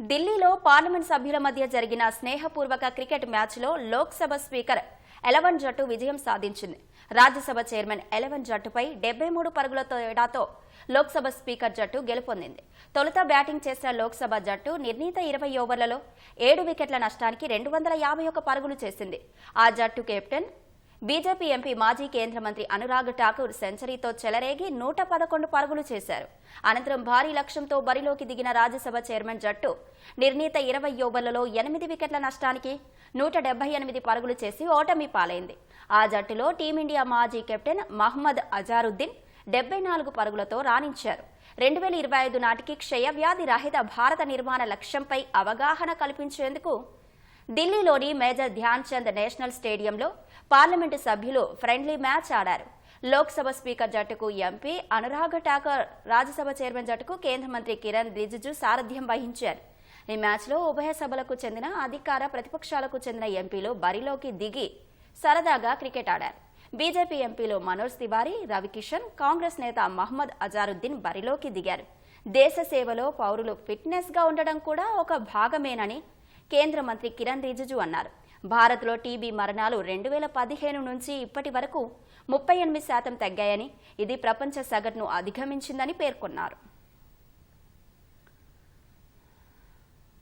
ఢిల్లీలో పార్లమెంట్ సభ్యుల మధ్య జరిగిన స్నేహపూర్వక క్రికెట్ మ్యాచ్లో లోక్సభ స్పీకర్ ఎలవన్ జట్టు విజయం సాధించింది. రాజ్యసభ చైర్మన్ ఎలవన్ జట్టుపై డెబ్బై మూడు పరుగుల తేడాతో లోక్సభ స్పీకర్ జట్టు గెలుపొందింది. తొలుత బ్యాటింగ్ చేసిన లోక్సభ జట్టు నిర్ణీత ఇరవై ఓవర్లలో ఏడు వికెట్ల నష్టానికి రెండు వందల యాభై ఒక్క పరుగులు చేసింది. ఆ జట్టు కెప్టెన్ బీజేపీ ఎంపీ మాజీ కేంద్ర మంత్రి అనురాగ్ ఠాకూర్ సెంచరీతో చెలరేగి నూట పదకొండు పరుగులు చేశారు. అనంతరం భారీ లక్ష్యంతో బరిలోకి దిగిన రాజ్యసభ చైర్మన్ జట్టు నిర్ణీత ఇరవై ఓవర్లలో ఎనిమిది వికెట్ల నష్టానికి నూట డెబ్బై ఎనిమిది పరుగులు చేసి ఓటమి పాలైంది. ఆ జట్టులో టీమిండియా మాజీ కెప్టెన్ మహ్మద్ అజారుద్దీన్ డెబ్బై నాలుగు పరుగులతో రాణించారు. రెండు వేల ఇరవై ఐదు నాటికి క్షయవ్యాధి రహిత భారత నిర్మాణ లక్ష్యంపై అవగాహన కల్పించేందుకు ఢిల్లీలోని మేజర్ ధ్యాన్ చంద్ నేషనల్ స్టేడియంలో పార్లమెంటు సభ్యులు ఫ్రెండ్లీ మ్యాచ్ ఆడారు. లోక్సభ స్పీకర్ జట్టుకు ఎంపీ అనురాగ్ ఠాకర్ రాజ్యసభ చైర్మన్ జట్టుకు కేంద్ర మంత్రి కిరణ్ రిజిజు సారథ్యం వహించారు. ఈ మ్యాచ్లో ఉభయ సభలకు చెందిన అధికార ప్రతిపక్షాలకు చెందిన ఎంపీలు బరిలోకి దిగి సరదాగా క్రికెట్ ఆడారు. బీజేపీ ఎంపీలు మనోజ్ తివారీ రవికిషన్ కాంగ్రెస్ నేత మహమ్మద్ అజారుద్దీన్ బరిలోకి దిగారు. దేశ సేవలో పౌరులు ఫిట్నెస్గా ఉండడం కూడా ఒక భాగమేనని కేంద్ర మంత్రి కిరణ్ రిజిజు అన్నారు. భారత్లో టీబీ మరణాలు రెండు వేల పదిహేను నుంచి ఇప్పటి వరకు ముప్పై ఎనిమిది శాతం తగ్గాయని ఇది ప్రపంచ సగటును అధిగమించిందని పేర్కొన్నారు.